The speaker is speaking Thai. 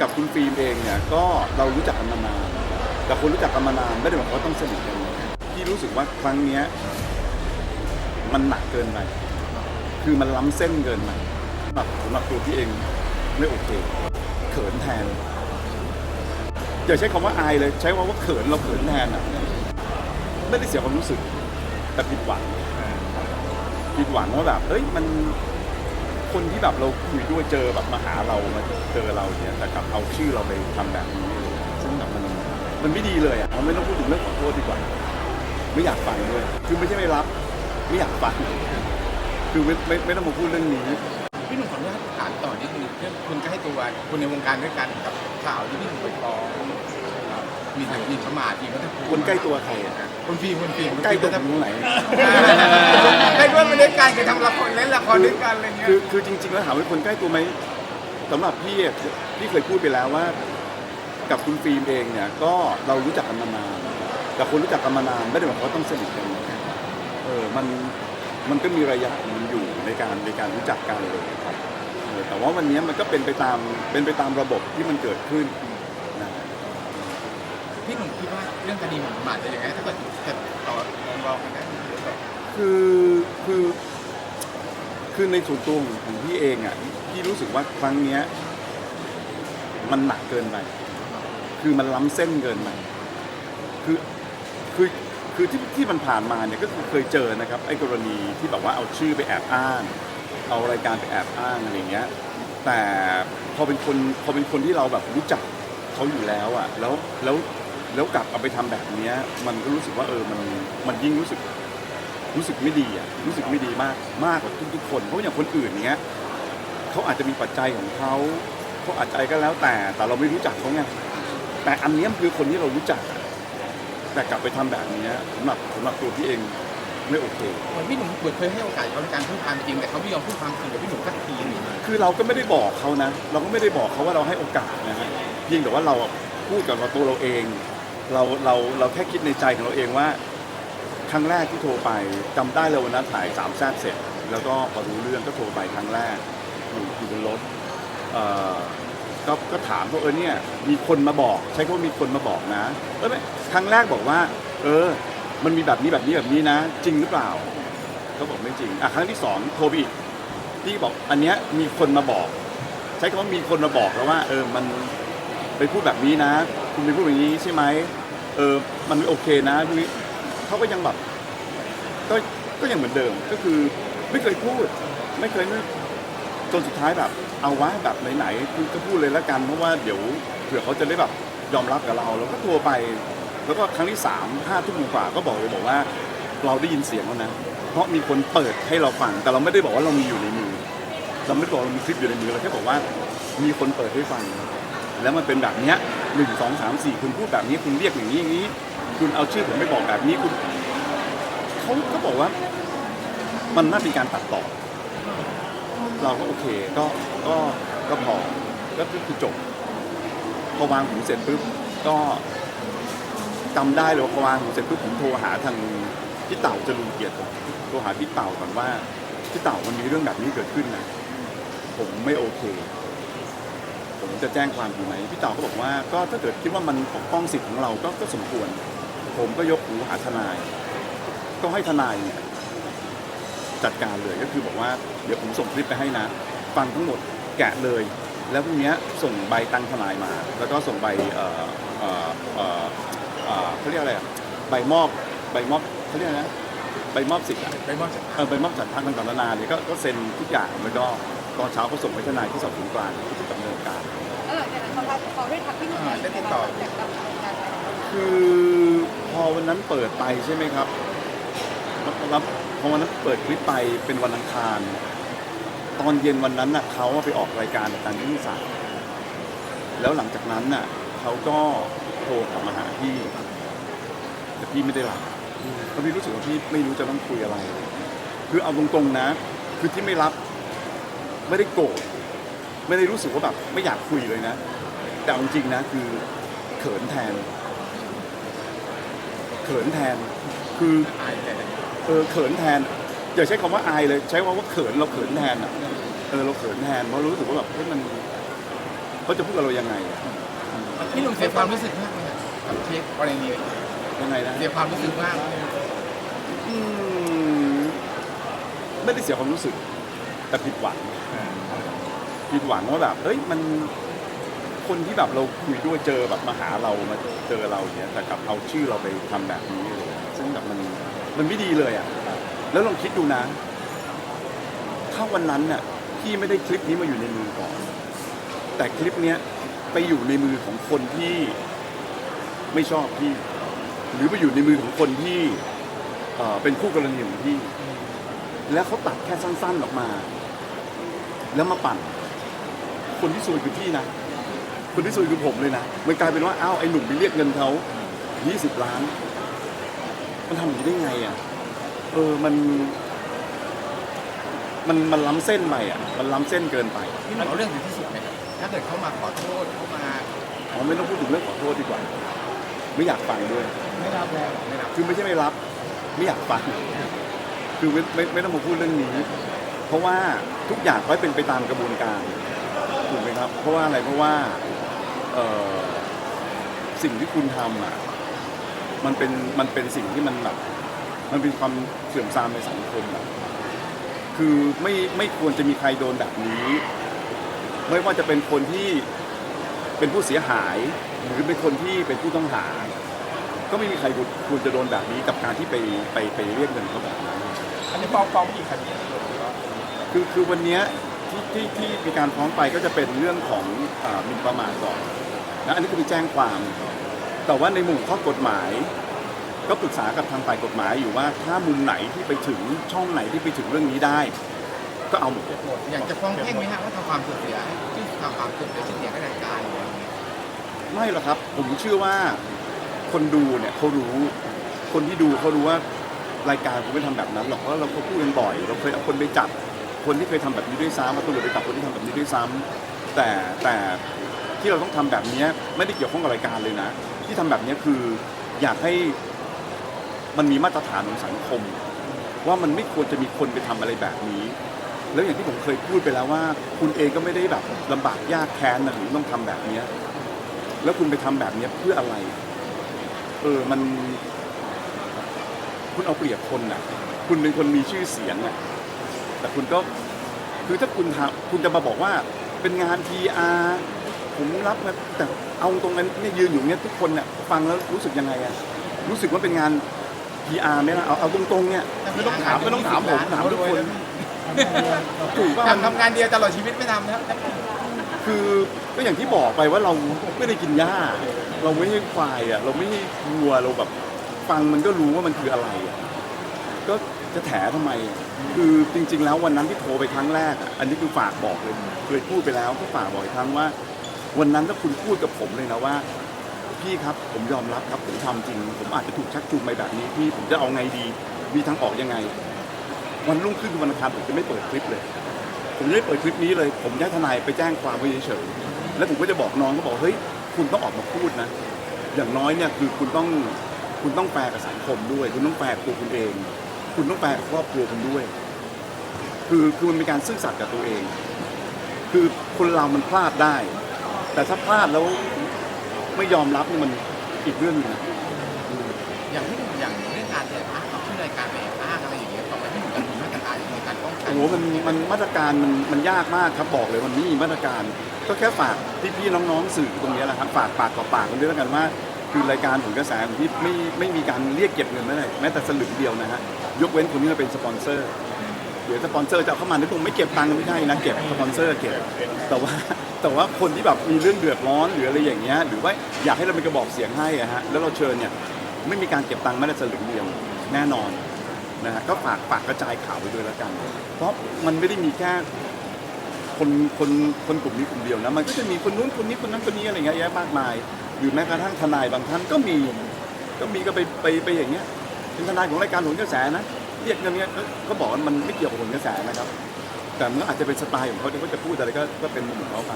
กับคุณฟิล์มเองเนี่ยก็เรารู้จักกันมานานแต่คนรู้จักกันมานานไม่ได้หมายความว่าต้องสนิทกันพี่รู้สึกว่าครั้งเนี้ยมันหนักเกินไปคือมันล้ำเส้นเกินไปสำหรับสำหรับตัวพี่เองไม่โอเคเขินแทนอย่าใช้คำว่าอายเลย ใช้คำว่าเขินเราเขินแทนอะไม่ได้เสียความรู้สึกแต่ผิดหวังผิดหวังว่าแบบเอ้ยมัน คนที่แบบเราคุยด้วยเจอแบบมาหาเรามาเจอเราเนี่ยแต่กลับเอาชื่อเราไปทำแบบนี้ซึ่งแบบมันมันไม่ดีเลยอะเราไม่ต้องพูดถึงเรื่องขอโทษดีกว่า ไม่อยากฟังด้วยคือไม่ใช่ไม่รับ ไม่อยากฟังคือไม่ไม่ไม่ต้องมาพูดเรื่องนี้ พี่หนุ่มขออนุญาตถามต่อนิดนึงเรื่องคุณก็ใกล้ตัวคนในวงการด้วยกันกับข่าวที่พี่หนุ่มไปฟ้อง มีทางมีประมาทมีวัฒนคนใกล้ตัวใครอะ คนฟิล์มคนฟิล์มใกล้ตัวผมตรงไหน ใกล้ด้วยมาด้วยกันเคยทำละครเล่นละครด้วยกันอะไรเงี้ยคือคือจริง ๆ แล้วถามว่าคนใกล้ตัวไหมสำหรับพี่อะพี่เคยพูดไปแล้วว่า กับคุณฟิล์มเองเนี่ย ก็เรารู้จักกันมานานแต่คนรู้จักกันมานานไม่ได้หมายความว่าต้องสนิทกันเออมันมันก็มีระยะของมันอยู่ในการในการรู้จักกันเลยครับเออแต่ว่าวันนี้มันก็เป็นไปตามเป็นไปตามระบบที่มันเกิดขึ้นนะ พี่หนุ่มคิดว่าเรื่องคดีหมิ่นประมาทจะยังไงถ้าเกิดจะต่อรองกันได้คือคือคือในส่วนตัวของของพี่เองอะพี่รู้สึกว่าครั้งเนี้ยมันหนักเกินไป คือมันล้ำเส้นเกินไปคือคือคือที่ที่มันผ่านมาเนี่ยก็คือเคยเจอนะครับไอ้กรณีที่แบบว่าเอาชื่อไปแอบอ้าง เอารายการไปแอบอ้างอะไรเงี้ยแต่พอเป็นคนพอเป็นคนที่เราแบบรู้จักเขาอยู่แล้วอะแล้วแล้ว แล้วกลับเอาไปทำแบบเนี้ย มันก็รู้สึกว่าเออมันมันยิ่งรู้สึกรู้สึกไม่ดีอะรู้สึกไม่ดีมากมากกว่าทุกๆคนเพราะอย่างคนอื่นเนี้ยเขาอาจจะมีปัจจัยของเขาเขาอาจจะอะไรก็แล้วแต่ แต่เราไม่รู้จักเขาไงแต่อันเนี้ยมันคือคนที่เรารู้จักอะแต่กลับไปทำแบบเนี้ยสำหรับสำหรับตัวพี่เองไม่โอเคเหมือนพี่หนุ่มเคยให้โอกาสเขาในการพูดความจริงแต่เขาไม่ยอมพูดความจริงกับพี่หนุ่มสักทีหนึ่งคือเราก็ไม่ได้บอกเขานะ เราก็ไม่ได้บอกเขาว่าเราให้โอกาสนะฮะเพียงแต่ว่าเราอะพูดกับเราตัวเราเอง เราเราเราแค่คิดในใจของเราเองว่า ครั้งแรกที่โทรไปจำได้เลยวันนั้นถ่ายสามแซ่บเสร็จ แล้วก็พอรู้เรื่องก็โทรไปครั้งแรกอยู่อยู่บนรถเอ่อก็ก็ถามว่าเออเนี่ยมีคนมาบอก ใช้คำว่ามีคนมาบอกนะเออไม่ครั้งแรกบอกว่า เออ มันมีแบบนี้แบบนี้แบบนี้นะ จริงหรือเปล่าเขาบอกไม่จริงอะครั้งที่สองโทรไปอีกพี่บอกอันเนี้ยมีคนมาบอก ใช้คำว่ามีคนมาบอกแล้วว่า เออมันไปพูดแบบนี้นะ คุณไปพูดแบบนี้ใช่ไหมเออมันไม่โอเคนะพวกนี้เขาก็ยังแบบก็ก็ยังเหมือนเดิมก็คือไม่เคยพูด ไม่เคยไม่จนสุดท้ายแบบ เอาวะแบบไหนๆคือก็พูดเลยล้วกันเพราะว่าเดี๋ยวเผื่อเขาจะได้แบบยอมรับกับเราแล้วก็โทรไป แล้วก็ครั้งที่สามห้าทุ่มกว่าก็บอกเลยบอกว่า เราได้ยินเสียงแล้วนะเพราะมีคนเปิดให้เราฟังแต่เราไม่ได้บอกว่าเรามีอยู่ในมือเราไม่ได้บอกเรามีคลิปอยู่ในมือเราแค่บอกว่ามีคนเปิดให้ฟัง แล้วมันเป็นแบบเนี้ย หนึ่งสองสามสี่คุณพูดแบบนี้คุณเรียกอย่างนี้อย่างนี้ คุณเอาชื่อผมไปบอกแบบนี้คุณเขาก็บอกว่า มันน่าเป็นการตัดต่อ เราก็โอเคก็ก็ก็พอก็คือจบพอวางหูเสร็จปุ๊บก็จำได้เลยว่าพอวางหูเสร็จปุ๊บผมโทรหาทางพี่เต่าจรุนเกียรติโทรหาพี่เต่าก่อนว่าพี่เต่ามันมีเรื่องแบบนี้เกิดขึ้นนะผมไม่โอเค จะแจ้งความดีไหมพี่เต่าก็บอกว่าก็ถ้าเกิดคิดว่ามันปกป้องสิทธิ์ของเราก็ก็สมควร ผมก็ยกหูหาทนาย ก็ให้ทนายเนี่ยจัดการเลยก็คือบอกว่าเดี๋ยวผมส่งคลิปไปให้นะ ฟังทั้งหมดแกะเลย แล้วพรุ่งนี้ส่งใบตังทนายมา แล้วก็ส่งใบเอ่อเอ่อเอ่อเอ่อเขาเรียกอะไรอะใบมอบใบมอบเขาเรียกอะไรนะใบมอบสิทธิ์อะ ไปมอบจากเออใบมอบสัตว์ทางต่างๆนานาเนี่ยก็ก็เซ็นทุกอย่างแล้วก็ตอนเช้าก็ส่งไปทนายที่สอบสวนกลางที่จะดำเนินการ เขาทักเขาได้ทักพี่หนุ่มจากกับการคือพอวันนั้นเปิดไปใช่ไหมครับแล้วแล้วพอวันนั้นเปิดคลิปไปเป็นวันอังคาร ตอนเย็นวันนั้นน่ะเขาไปออกรายการกับทางที่สามแล้วหลังจากนั้นน่ะเขาก็โทรกลับมาหาพี่แต่พี่ไม่ได้รับเพราะพี่รู้สึกว่าพี่ไม่รู้จะต้องคุยอะไร คือเอาตรงๆนะ คือที่ไม่รับ ไม่ได้โกรธไม่ได้รู้สึกว่าแบบไม่อยากคุยเลยนะ แต่เอาจริงๆนะคือเขินแทน เขินแทน คืออายแต่เออเขินแทนอย่าใช้คำว่าอายเลย ใช้คำว่าเขินเราเขินแทนอะเออเราเขินแทนเพราะรู้สึกว่าแบบเฮ้ยมันเขาจะพูดกับเรายังไงอะพี่หนุ่มเสียความรู้สึกมากเลยกับเช็คกรณีนี้ยังไงนะเสียความรู้สึกมากอืมไม่ได้เสียความรู้สึก แต่ผิดหวังผิดหวังว่าแบบเอ้ยมัน คนที่แบบเราคุยด้วยเจอแบบมาหาเรามาเจอเราเนี่ยแต่กลับเอาชื่อเราไปทำแบบนี้เลยซึ่งแบบมันมันไม่ดีเลยอะแล้วลองคิดดูนะ ถ้าวันนั้นน่ะพี่ไม่ได้คลิปนี้มาอยู่ในมือก่อน แต่คลิปเนี้ยไปอยู่ในมือของคนที่ไม่ชอบพี่ หรือไปอยู่ในมือของคนที่เอ่อเป็นคู่กรณีของพี่ แล้วเขาตัดแค่สั้นๆออกมา แล้วมาปั่น คนที่ซวยคือพี่นะ คนที่ซวยคือผมเลยนะ มันกลายเป็นว่าอ้าวไอ้หนุ่มไปเรียกเงินเขา20 ล้าน มันทำอย่างนี้ได้ไงอะ เออมัน มันมันล้ำเส้นไปอะ มันล้ำเส้นเกินไปพี่หนุ่มเอาเรื่องถึงที่สุดไหมถ้าเกิดเขามาขอโทษเขามาอ๋อไม่ต้องพูดถึงเรื่องขอโทษดีกว่า ไม่อยากฟังด้วย ไม่รับแล้วไม่รับคือไม่ใช่ไม่รับ ไม่อยากฟังคือไม่ไม่ไม่ต้องมาพูดเรื่องนี้ เพราะว่าทุกอย่างก็เป็นไปตามกระบวนการถูกไหมครับ เพราะว่าอะไรเพราะว่า เอ่อสิ่งที่คุณทำอะมันเป็นมันเป็นสิ่งที่มันแบบมันเป็นความเสื่อมทรามในสังคมอะคือไม่ไม่ควรจะมีใครโดนแบบนี้ ไม่ว่าจะเป็นคนที่เป็นผู้เสียหายหรือเป็นคนที่เป็นผู้ต้องหา ก็ไม่มีใครควรจะโดนแบบนี้กับการที่ไปไปไปเรียกเงินเขาแบบนั้นอันนี้ฟ้องฟ้องกี่คดีคือคือวันเนี้ยที่ที่ที่มีการฟ้องไปก็จะเป็นเรื่องของอาหมิ่นประมาทก่อน นะอันนี้ก็ไปแจ้งความ แต่ว่าในมุมข้อกฎหมาย ก็ปรึกษากับทางฝ่ายกฎหมายอยู่ว่าถ้ามุมไหนที่ไปถึงช่องไหนที่ไปถึงเรื่องนี้ได้ ก็เอาหมดเลยอยากจะฟ้องแพ่งไหมฮะว่าทำความเสื่อมเสียที่ทำความเสื่อมเสียชื่อเสียงให้รายการไม่หรอกครับ ผมเชื่อว่าคนดูเนี่ยเขารู้ คนที่ดูเขารู้ว่ารายการผมไม่ทำแบบนั้นหรอกเพราะเราก็พูดกันบ่อย เราเคยเอาคนไปจับคนที่เคยทำแบบนี้ด้วยซ้ำมาตำรวจไปจับคนที่ทำแบบนี้ด้วยซ้ำแต่แต่ ที่เราต้องทำแบบนี้ไม่ได้เกี่ยวข้องกับรายการเลยนะ ที่ทำแบบนี้คืออยากให้มันมีมาตรฐานของสังคม ว่ามันไม่ควรจะมีคนไปทำอะไรแบบนี้ แล้วอย่างที่ผมเคยพูดไปแล้วว่า คุณเองก็ไม่ได้แบบลำบากยากแค้นนะหรือต้องทำแบบเนี้ยแล้วคุณไปทำแบบเนี้ยเพื่ออะไร เออมัน คุณเอาเปรียบคนน่ะ คุณเป็นคนมีชื่อเสียงน่ะแต่คุณก็คือถ้าคุณทำคุณจะมาบอกว่าเป็นงาน PR ผมรับนะแต่เอาตรงนั้นเนี่ยยืนอยู่เนี่ยทุกคนเนี่ยฟังแล้วรู้สึกยังไงอะรู้สึกว่าเป็นงาน PR ไหมล่ะเอาเอาตรงๆเนี่ยไม่ต้องถามไม่ต้องถามผมถามทุกคนถูกป่ะมันทำทำงานเดียวตลอดชีวิตไม่ทำแล้วคือก็อย่างที่บอกไปว่าเราไม่ได้กินหญ้า เราไม่ใช่ควายอะเราไม่ใช่วัวเราแบบฟังมันก็รู้ว่ามันคืออะไรอะก็จะแถทำไมอะคือจริง ๆ แล้ววันนั้นที่โทรไปครั้งแรกอะอันนี้คือฝากบอกเลยเคยพูดไปแล้วก็ฝากบอกอีกครั้งว่า วันนั้นถ้าคุณพูดกับผมเลยนะว่า พี่ครับผมยอมรับครับผมทำจริง ผมอาจจะถูกชักจูงไปแบบนี้พี่ผมจะเอาไงดี มีทางออกยังไง วันรุ่งขึ้นวันอังคารผมจะไม่เปิดคลิปเลย ผมจะไม่เปิดคลิปนี้เลย ผมจะให้ทนายไปแจ้งความไว้เฉยๆแล้วผมก็จะบอกน้องก็บอกเฮ้ยคุณต้องออกมาพูดนะ อย่างน้อยเนี่ยคือคุณต้องคุณต้องแฟร์กับสังคมด้วย คุณต้องแฟร์กับตัวคุณเอง คุณต้องแฟร์กับครอบครัวคุณด้วย คือคือมันเป็นการซื่อสัตย์กับตัวเอง คือคนเรามันพลาดได้ แต่ถ้าพลาดแล้วไม่ยอมรับนี่มันอีกเรื่องหนึงนะอย่างที่อย่างเรื่องการแอบอ้างเอาชื่อรายการไปแอบอ้างอะไรอย่างเงี้ยต่อไปที่หนูจะมีมาตรการในการป้องกันโอ้โหมันมันมาตรการมันมันยากมากครับบอกเลยมันไม่มีมาตรการ ก็แค่ฝากพี่ๆน้องๆสื่อตรงนี้แหละครับฝากปากต่อปากกันด้วยแล้วกันว่า คือรายการผลกระแสของพี่ไม่ไม่มีการเรียกเก็บเงินแม้แต่แม้แต่สลึงเดียวนะฮะยกเว้นคนที่มาเป็นสปอนเซอร์ เดี๋ยวสปอนเซอร์จะเอาเข้ามาในผมไม่เก็บตังค์ไม่ใช่นะเก็บสปอนเซอร์เก็บแต่ว่าแต่ว่าคนที่แบบมีเรื่องเดือดร้อนหรืออะไรอย่างเงี้ยหรือว่าอยากให้เราเป็นกระบอกเสียงให้อะฮะแล้วเราเชิญเนี่ยไม่มีการเก็บตังค์แม้แต่สลึงเดียวแน่นอนนะฮะก็ฝากฝากกระจายข่าวไปด้วยแล้วกัน เพราะมันไม่ได้มีแค่คนคนคนกลุ่มนี้กลุ่มเดียวนะมันก็จะมีคนนู้นคนนี้คนนั้นคนนี้อะไรเงี้ยเยอะมากมาย หรือแม้กระทั่งทนายบางท่านก็มีก็มีก็ไปไปไปอย่างเงี้ยเป็นทนายของรายการหนุนกระแสนะ เรียกเงินเงี้ยก็ก็บอกว่ามันไม่เกี่ยวกับผลกระแสนะครับ แต่มันก็อาจจะเป็นสไตล์ของเขาที่เขาจะพูดอะไรก็ก็เป็นมุมของเขาไป